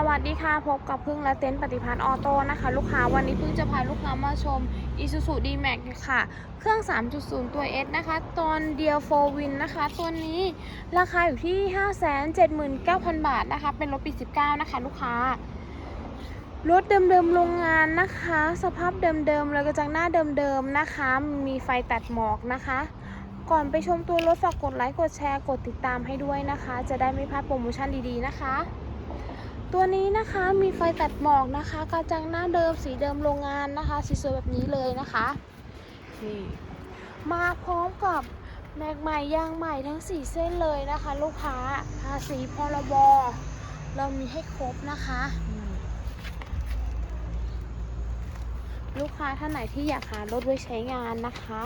สวัสดีค่ะ พบกับพึ่งและเต็นท์ปฏิพันธ์ออโต้นะคะ ลูกค้าวันนี้พึ่งจะพาลูกค้ามาชม Isuzu D-Max ค่ะ เครื่อง 3.0 ตัว S นะคะ ตอนเดียว4 Win นะคะ ตัวนี้ราคาอยู่ที่ 579,000 บาทนะคะ เป็นรถปี 19 นะคะ ลูกค้ารถเดิมๆโรงงานนะคะ สภาพเดิมๆเลยกระจังหน้าเดิมๆนะคะ มีไฟตัดหมอกนะคะก่อนไปชมตัวรถฝากกดไลค์กดแชร์กดติดตามให้ด้วยนะคะ จะได้ไม่พลาดโปรโมชั่นดีๆนะคะ ตัวนี้นะคะมีไฟตัดหมอกนะคะกระจังหน้าเดิมสีเดิมโรงงานนะคะสีสวยแบบนี้เลยนะคะนี่มาพร้อมกับแม็กใหม่ยางใหม่ทั้ง 4 เส้นเลยนะคะ ลูกค้าภาษีพรบเรามีให้ครบนะคะ ลูกค้าท่านไหนที่อยากหารถไว้ใช้งานนะคะ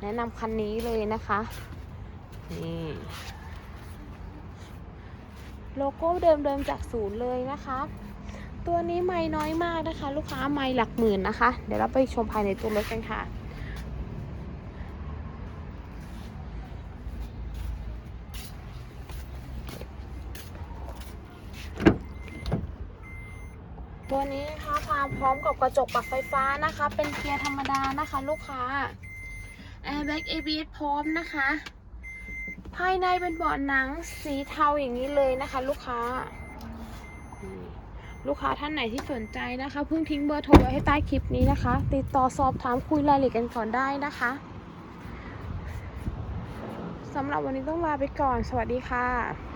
แนะนำคันนี้เลยนะคะนี่ โลโก้เดิมๆจากศูนย์เลยนะคะ ตัวนี้ไม่น้อยมากนะคะ ลูกค้าไม่หลักหมื่นนะคะ เดี๋ยวเราไปชมภายในตัวรถกันค่ะตัวนี้นะคะมาพร้อมกับกระจกปรับไฟฟ้านะคะ เป็นเกียร์ธรรมดานะคะ ลูกค้า Airbag ABS พร้อมนะคะ ภายในเป็นเบาะหนังสีเทาอย่างนี้เลยนะคะ ลูกค้า ลูกค้าท่านไหนที่สนใจนะคะ เพิ่งทิ้งเบอร์โทรไว้ให้ใต้คลิปนี้นะคะ ติดต่อสอบถามคุยรายละเอียดกันก่อนได้นะคะสำหรับวันนี้ต้องลาไปก่อน สวัสดีค่ะ